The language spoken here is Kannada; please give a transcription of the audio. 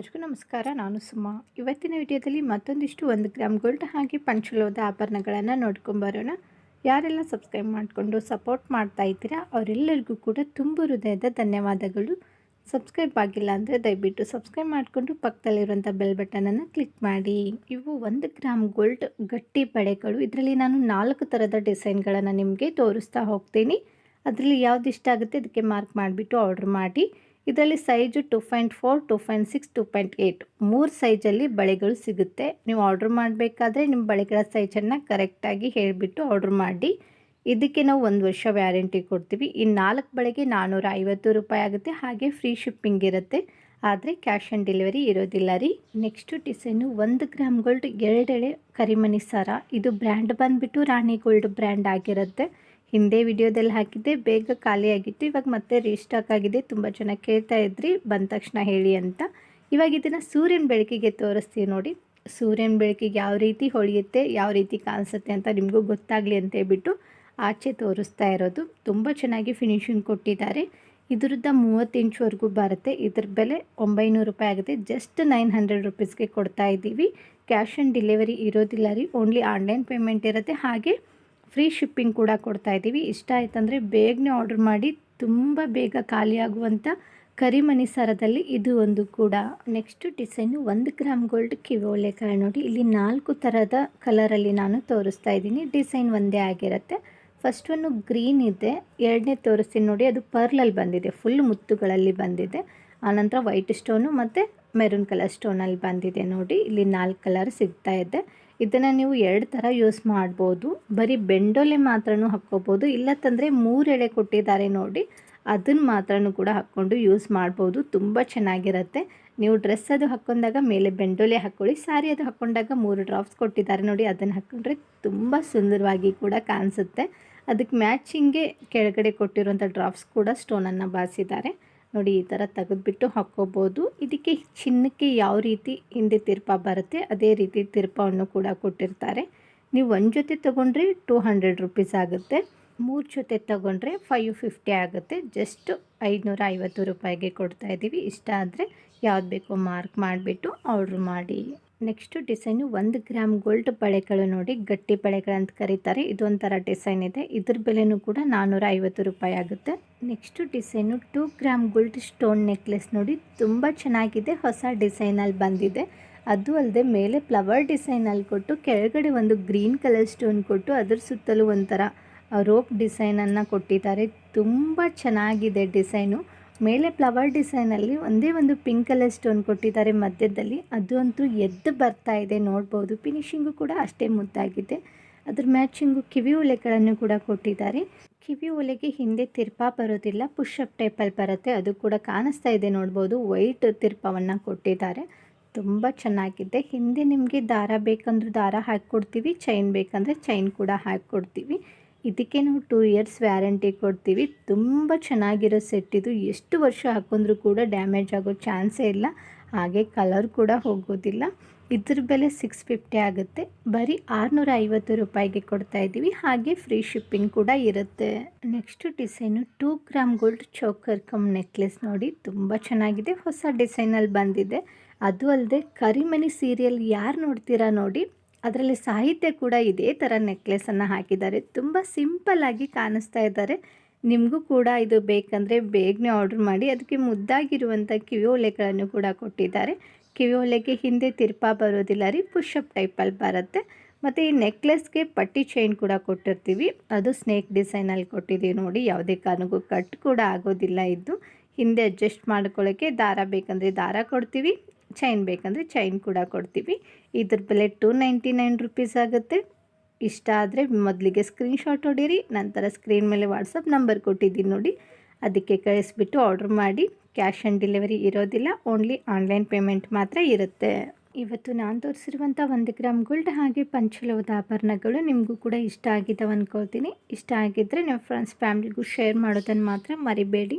ಎಲ್ಲರಿಗೂ ನಮಸ್ಕಾರ. ನಾನು ಸುಮಾ. ಇವತ್ತಿನ ವಿಡಿಯೋದಲ್ಲಿ ಮತ್ತೊಂದಿಷ್ಟು ಒಂದು ಗ್ರಾಮ್ ಗೋಲ್ಡ್ ಹಾಗೆ ಪಂಚಲೋದ ಆಭರಣಗಳನ್ನು ನೋಡ್ಕೊಂಬರೋಣ ಯಾರೆಲ್ಲ ಸಬ್ಸ್ಕ್ರೈಬ್ ಮಾಡಿಕೊಂಡು ಸಪೋರ್ಟ್ ಮಾಡ್ತಾ ಇದ್ದೀರಾ, ಅವರೆಲ್ಲರಿಗೂ ಕೂಡ ತುಂಬ ಹೃದಯದ ಧನ್ಯವಾದಗಳು. ಸಬ್ಸ್ಕ್ರೈಬ್ ಆಗಿಲ್ಲ ಅಂದರೆ ದಯವಿಟ್ಟು ಸಬ್ಸ್ಕ್ರೈಬ್ ಮಾಡಿಕೊಂಡು ಪಕ್ಕದಲ್ಲಿರುವಂಥ ಬೆಲ್ ಬಟನನ್ನು ಕ್ಲಿಕ್ ಮಾಡಿ. ಇವು ಒಂದು ಗ್ರಾಮ್ ಗೋಲ್ಡ್ ಗಟ್ಟಿ ಬಳೆಗಳು ಇದರಲ್ಲಿ ನಾನು ನಾಲ್ಕು ಥರದ ಡಿಸೈನ್ಗಳನ್ನು ನಿಮಗೆ ತೋರಿಸ್ತಾ ಹೋಗ್ತೀನಿ. ಅದರಲ್ಲಿ ಯಾವ್ದು ಇಷ್ಟ ಆಗುತ್ತೆ ಅದಕ್ಕೆ ಮಾರ್ಕ್ ಮಾಡಿಬಿಟ್ಟು ಆರ್ಡ್ರ್ ಮಾಡಿ. ಇದರಲ್ಲಿ size two point four two point six two point eight ಮೂರು ಸೈಜಲ್ಲಿ ಬಳೆಗಳು ಸಿಗುತ್ತೆ. ನೀವು ಆರ್ಡ್ರ್ ಮಾಡಬೇಕಾದ್ರೆ ನಿಮ್ಮ ಬಳೆಗಳ ಸೈಜನ್ನು ಕರೆಕ್ಟಾಗಿ ಹೇಳಿಬಿಟ್ಟು ಆರ್ಡ್ರ್ ಮಾಡಿ. ಇದಕ್ಕೆ ನಾವು ಒಂದು ವರ್ಷ ವ್ಯಾರಂಟಿ ಕೊಡ್ತೀವಿ. ಈ ನಾಲ್ಕು ಬಳೆಗೆ ನಾನ್ನೂರ ಐವತ್ತು ರೂಪಾಯಿ ಆಗುತ್ತೆ. ಹಾಗೆ ಫ್ರೀ ಶಿಪ್ಪಿಂಗ್ ಇರುತ್ತೆ. ಆದರೆ ಕ್ಯಾಶ್ ಆನ್ ಡೆಲಿವರಿ ಇರೋದಿಲ್ಲ ರೀ. ನೆಕ್ಸ್ಟು ಡಿಸೈನು ಒಂದು ಗ್ರಾಮ್ ಗೋಲ್ಡ್ ಎರಡೆಳೆ ಕರಿಮಣಿ ಸರ. ಇದು ಬ್ರ್ಯಾಂಡ್ ಬಂದುಬಿಟ್ಟು ರಾಣಿ ಗೋಲ್ಡ್ ಬ್ರ್ಯಾಂಡ್ ಆಗಿರುತ್ತೆ. ಹಿಂದೆ ವಿಡಿಯೋದಲ್ಲಿ ಹಾಕಿದ್ದೆ, ಬೇಗ ಖಾಲಿಯಾಗಿತ್ತು. ಇವಾಗ ಮತ್ತೆ ರೀಸ್ಟಾಕ್ ಆಗಿದೆ. ತುಂಬ ಜನ ಕೇಳ್ತಾ ಇದ್ರಿ, ಬಂದ ತಕ್ಷಣ ಹೇಳಿ ಅಂತ. ಇವಾಗ ಇದನ್ನು ಸೂರ್ಯನ ಬೆಳಕಿಗೆ ತೋರಿಸ್ತೀವಿ ನೋಡಿ. ಸೂರ್ಯನ ಬೆಳಕಿಗೆ ಯಾವ ರೀತಿ ಹೊಳೆಯುತ್ತೆ, ಯಾವ ರೀತಿ ಕಾಣಿಸುತ್ತೆ ಅಂತ ನಿಮಗೂ ಗೊತ್ತಾಗಲಿ ಅಂತ ಹೇಳ್ಬಿಟ್ಟು ಆಚೆ ತೋರಿಸ್ತಾ ಇರೋದು. ತುಂಬ ಚೆನ್ನಾಗಿ ಫಿನಿಶಿಂಗ್ ಕೊಟ್ಟಿದ್ದಾರೆ. ಇದ್ರದ್ದು ಮೂವತ್ತು ಇಂಚ್ವರೆಗೂ ಬರುತ್ತೆ. ಇದ್ರ ಬೆಲೆ ಒಂಬೈನೂರು ರೂಪಾಯಿ ಆಗುತ್ತೆ. ಜಸ್ಟ್ ನೈನ್ ಹಂಡ್ರೆಡ್ ರುಪೀಸ್ಗೆ ಕೊಡ್ತಾ ಇದ್ದೀವಿ. ಕ್ಯಾಶ್ ಆನ್ ಡೆಲಿವರಿ ಇರೋದಿಲ್ಲ ರೀ. ಓನ್ಲಿ ಆನ್ಲೈನ್ ಪೇಮೆಂಟ್ ಇರುತ್ತೆ. ಹಾಗೆ ಫ್ರೀ ಶಿಪ್ಪಿಂಗ್ ಕೂಡ ಕೊಡ್ತಾ ಇದ್ದೀವಿ. ಇಷ್ಟ ಆಯ್ತಂದರೆ ಬೇಗನೆ ಆರ್ಡ್ರ್ ಮಾಡಿ, ತುಂಬ ಬೇಗ ಖಾಲಿಯಾಗುವಂಥ ಕರಿಮಣಿ ಸರದಲ್ಲಿ ಇದು ಒಂದು ಕೂಡ. ನೆಕ್ಸ್ಟ್ ಡಿಸೈನು ಒಂದು ಗ್ರಾಮ್ ಗೋಲ್ಡ್ ಕಿವೋಲೆಕಾಯಿ ನೋಡಿ. ಇಲ್ಲಿ ನಾಲ್ಕು ಥರದ ಕಲರಲ್ಲಿ ನಾನು ತೋರಿಸ್ತಾ ಇದ್ದೀನಿ. ಡಿಸೈನ್ ಒಂದೇ ಆಗಿರುತ್ತೆ. ಫಸ್ಟ್ ಒಂದು ಗ್ರೀನ್ ಇದೆ. ಎರಡನೇ ತೋರಿಸ್ತೀನಿ ನೋಡಿ. ಅದು ಪರ್ಲಲ್ಲಿ ಬಂದಿದೆ. ಫುಲ್ ಮುತ್ತುಗಳಲ್ಲಿ ಬಂದಿದೆ. ಆನಂತರ ವೈಟ್ ಸ್ಟೋನು ಮತ್ತು ಮೆರೂನ್ ಕಲರ್ ಸ್ಟೋನಲ್ಲಿ ಬಂದಿದೆ ನೋಡಿ. ಇಲ್ಲಿ ನಾಲ್ಕು ಕಲರ್ ಸಿಗ್ತಾ ಇದೆ. ಇದನ್ನು ನೀವು ಎರಡು ಥರ ಯೂಸ್ ಮಾಡ್ಬೋದು. ಬರೀ ಬೆಂಡೋಲೆ ಮಾತ್ರನೂ ಹಾಕ್ಕೋಬೋದು. ಇಲ್ಲತ್ತಂದರೆ ಮೂರು ಎಳೆ ಕೊಟ್ಟಿದ್ದಾರೆ ನೋಡಿ. ಅದನ್ನು ಮಾತ್ರನೂ ಕೂಡ ಹಾಕ್ಕೊಂಡು ಯೂಸ್ ಮಾಡ್ಬೋದು. ತುಂಬ ಚೆನ್ನಾಗಿರುತ್ತೆ. ನೀವು ಡ್ರೆಸ್ ಅದು ಹಾಕ್ಕೊಂಡಾಗ ಮೇಲೆ ಬೆಂಡೋಲೆ ಹಾಕ್ಕೊಳ್ಳಿ ಸ್ಯಾರಿ ಅದು ಹಾಕ್ಕೊಂಡಾಗ ಮೂರು ಡ್ರಾಪ್ಸ್ ಕೊಟ್ಟಿದ್ದಾರೆ ನೋಡಿ. ಅದನ್ನು ಹಾಕ್ಕೊಂಡ್ರೆ ತುಂಬ ಸುಂದರವಾಗಿ ಕೂಡ ಕಾಣಿಸುತ್ತೆ. ಅದಕ್ಕೆ ಮ್ಯಾಚಿಂಗೇ ಕೆಳಗಡೆ ಕೊಟ್ಟಿರುವಂಥ ಡ್ರಾಪ್ಸ್ ಕೂಡ ಸ್ಟೋನನ್ನು ಬಾಸಿದ್ದಾರೆ ನೋಡಿ ಈ ಥರ ತೆಗೆದುಬಿಟ್ಟು ಹಾಕ್ಕೋಬೋದು. ಇದಕ್ಕೆ ಚಿನ್ನಕ್ಕೆ ಯಾವ ರೀತಿ ಹಿಂದೆ ತಿರ್ಪ ಬರುತ್ತೆ, ಅದೇ ರೀತಿ ತಿರ್ಪವನ್ನು ಕೂಡ ಕೊಟ್ಟಿರ್ತಾರೆ. ನೀವು ಒಂದು ಜೊತೆ ತೊಗೊಂಡ್ರೆ ಟೂ ಹಂಡ್ರೆಡ್ ರುಪೀಸ್ ಆಗುತ್ತೆ. ಮೂರು ಜೊತೆ ತೊಗೊಂಡ್ರೆ ಫೈವ್ ಫಿಫ್ಟಿ ಆಗುತ್ತೆ. ಜಸ್ಟ್ ಐದುನೂರ ಐವತ್ತು ರೂಪಾಯಿಗೆ ಕೊಡ್ತಾ ಇದ್ದೀವಿ. ಇಷ್ಟ ಆದರೆ ಯಾವ್ದು ಬೇಕೋ ಮಾರ್ಕ್ ಮಾಡಿಬಿಟ್ಟು ಆರ್ಡ್ರ್ ಮಾಡಿ. ನೆಕ್ಸ್ಟು ಡಿಸೈನು ಒಂದು ಗ್ರಾಮ್ ಗೋಲ್ಡ್ ಬಳೆಗಳು ನೋಡಿ, ಗಟ್ಟಿ ಬಳೆಗಳಂತ ಕರೀತಾರೆ. ಇದೊಂಥರ ಡಿಸೈನ್ ಇದೆ. ಇದ್ರ ಬೆಲೆನೂ ಕೂಡ ನಾನ್ನೂರ ಐವತ್ತು ರೂಪಾಯಿ ಆಗುತ್ತೆ. Next design two gram gold stone necklace ನೋಡಿ, ತುಂಬ ಚೆನ್ನಾಗಿದೆ. ಹೊಸ ಡಿಸೈನಲ್ಲಿ ಬಂದಿದೆ. ಅದು ಅಲ್ಲದೆ ಮೇಲೆ ಫ್ಲವರ್ ಡಿಸೈನಲ್ಲಿ ಕೊಟ್ಟು, ಕೆಳಗಡೆ ಒಂದು ಗ್ರೀನ್ ಕಲರ್ ಸ್ಟೋನ್ ಕೊಟ್ಟು, ಅದ್ರ ಸುತ್ತಲೂ ಒಂಥರ ರೋಪ್ ಡಿಸೈನನ್ನು ಕೊಟ್ಟಿದ್ದಾರೆ. ತುಂಬ ಚೆನ್ನಾಗಿದೆ ಡಿಸೈನು. ಮೇಲೆ ಫ್ಲವರ್ ಡಿಸೈನಲ್ಲಿ ಒಂದೇ ಒಂದು ಪಿಂಕ್ ಕಲರ್ ಸ್ಟೋನ್ ಕೊಟ್ಟಿದ್ದಾರೆ ಮಧ್ಯದಲ್ಲಿ. ಅದು ಅಂತೂ ಎದ್ದು ಬರ್ತಾ ಇದೆ, ನೋಡ್ಬೋದು. ಫಿನಿಶಿಂಗು ಕೂಡ ಅಷ್ಟೇ ಮುದ್ದಾಗಿದೆ. ಅದ್ರ ಮ್ಯಾಚಿಂಗು ಕಿವಿ ಒಲೆಗಳನ್ನು ಕೂಡ ಕೊಟ್ಟಿದ್ದಾರೆ. ಕಿವಿ ಒಲೆಗೆ ಹಿಂದೆ ತಿರ್ಪ ಬರೋದಿಲ್ಲ ಪುಷಪ್ ಟೈಪಲ್ಲಿ ಬರುತ್ತೆ. ಅದು ಕೂಡ ಕಾಣಿಸ್ತಾ ಇದೆ, ನೋಡ್ಬೋದು. ವೈಟ್ ತಿರ್ಪವನ್ನು ಕೊಟ್ಟಿದ್ದಾರೆ. ತುಂಬ ಚೆನ್ನಾಗಿದೆ. ಹಿಂದೆ ನಿಮಗೆ ದಾರ ಬೇಕಂದ್ರೆ ದಾರ ಹಾಕಿಕೊಡ್ತೀವಿ, ಚೈನ್ ಬೇಕಂದರೆ ಚೈನ್ ಕೂಡ ಹಾಕಿಕೊಡ್ತೀವಿ. ಇದಕ್ಕೆ ನಾವು ಟೂ ಇಯರ್ಸ್ ವ್ಯಾರಂಟಿ ಕೊಡ್ತೀವಿ. ತುಂಬ ಚೆನ್ನಾಗಿರೋ ಸೆಟ್ ಇದು. ಎಷ್ಟು ವರ್ಷ ಹಾಕೊಂಡ್ರೂ ಕೂಡ ಡ್ಯಾಮೇಜ್ ಆಗೋ ಚಾನ್ಸೇ ಇಲ್ಲ. ಹಾಗೆ ಕಲರ್ ಕೂಡ ಹೋಗೋದಿಲ್ಲ. ಇದ್ರ ಬೆಲೆ ಸಿಕ್ಸ್ ಫಿಫ್ಟಿ ಆಗುತ್ತೆ. ಬರೀ ಆರುನೂರ ಐವತ್ತು ರೂಪಾಯಿಗೆ ಕೊಡ್ತಾ ಇದ್ದೀವಿ. ಹಾಗೆ ಫ್ರೀ ಶಿಪ್ಪಿಂಗ್ ಕೂಡ ಇರುತ್ತೆ. Next design two gram gold choker cum necklace ನೋಡಿ. ತುಂಬ ಚೆನ್ನಾಗಿದೆ. ಹೊಸ ಡಿಸೈನಲ್ಲಿ ಬಂದಿದೆ. ಅದು ಅಲ್ಲದೆ ಕರಿಮನಿ ಸೀರಿಯಲ್ ಯಾರು ನೋಡ್ತೀರಾ ನೋಡಿ. ಅದರಲ್ಲಿ ಸಾಹಿತ್ಯ ಕೂಡ ಇದೇ ಥರ ನೆಕ್ಲೆಸನ್ನು ಹಾಕಿದ್ದಾರೆ. ತುಂಬ ಸಿಂಪಲ್ಲಾಗಿ ಕಾಣಿಸ್ತಾ ಇದ್ದಾರೆ. ನಿಮಗೂ ಕೂಡ ಇದು ಬೇಕಂದರೆ ಬೇಗನೆ ಆರ್ಡ್ರ್ ಮಾಡಿ, ಅದಕ್ಕೆ ಮುದ್ದಾಗಿರುವಂಥ ಕಿವಿಯೋಲೆಗಳನ್ನು ಕೂಡ ಕೊಟ್ಟಿದ್ದಾರೆ. ಕಿವಿಯೋಲೆಗೆ ಹಿಂದೆ ತಿರ್ಪ ಬರೋದಿಲ್ಲ ರೀ ಪುಷಪ್ ಟೈಪಲ್ಲಿ ಬರುತ್ತೆ. ಮತ್ತು ಈ ನೆಕ್ಲೆಸ್ಗೆ ಪಟ್ಟಿ ಚೈನ್ ಕೂಡ ಕೊಟ್ಟಿರ್ತೀವಿ. ಅದು ಸ್ನೇಕ್ ಡಿಸೈನಲ್ಲಿ ಕೊಟ್ಟಿದ್ದೀವಿ ನೋಡಿ, ಯಾವುದೇ ಕಾರಣಕ್ಕೂ ಕಟ್ ಕೂಡ ಆಗೋದಿಲ್ಲ ಇದ್ದು ಹಿಂದೆ ಅಡ್ಜಸ್ಟ್ ಮಾಡ್ಕೊಳ್ಳೋಕ್ಕೆ ದಾರ ಬೇಕಂದರೆ ದಾರ ಕೊಡ್ತೀವಿ. ಚೈನ್ ಬೇಕಂದರೆ ಚೈನ್ ಕೂಡ ಕೊಡ್ತೀವಿ. ಇದ್ರ ಬೆಲೆ ಟು ನೈಂಟಿ ನೈನ್ ರುಪೀಸ್ ಆಗುತ್ತೆ. ಇಷ್ಟ ಆದರೆ ಮೊದಲಿಗೆ ಸ್ಕ್ರೀನ್ಶಾಟ್ ಹೊಡೀರಿ, ನಂತರ ಸ್ಕ್ರೀನ್ ಮೇಲೆ ವಾಟ್ಸಪ್ ನಂಬರ್ ಕೊಟ್ಟಿದ್ದೀನಿ ನೋಡಿ, ಅದಕ್ಕೆ ಕಳಿಸ್ಬಿಟ್ಟು ಆರ್ಡ್ರ್ ಮಾಡಿ. ಕ್ಯಾಶ್ ಆನ್ ಡೆಲಿವರಿ ಇರೋದಿಲ್ಲ ಓನ್ಲಿ ಆನ್ಲೈನ್ ಪೇಮೆಂಟ್ ಮಾತ್ರ ಇರುತ್ತೆ. ಇವತ್ತು ನಾನು ತೋರಿಸಿರುವಂಥ ಒಂದು ಗ್ರಾಮ್ ಗೋಲ್ಡ್ ಹಾಗೆ ಪಂಚಲೋದ ಆಭರಣಗಳು ನಿಮಗೂ ಕೂಡ ಇಷ್ಟ ಆಗಿದ್ದಾವೆ ಅಂದ್ಕೊಳ್ತೀನಿ ಇಷ್ಟ ಆಗಿದ್ದರೆ ನಿಮ್ಮ ಫ್ರೆಂಡ್ಸ್ ಫ್ಯಾಮ್ಲಿಗೂ ಶೇರ್ ಮಾಡೋದನ್ನು ಮಾತ್ರ ಮರಿಬೇಡಿ.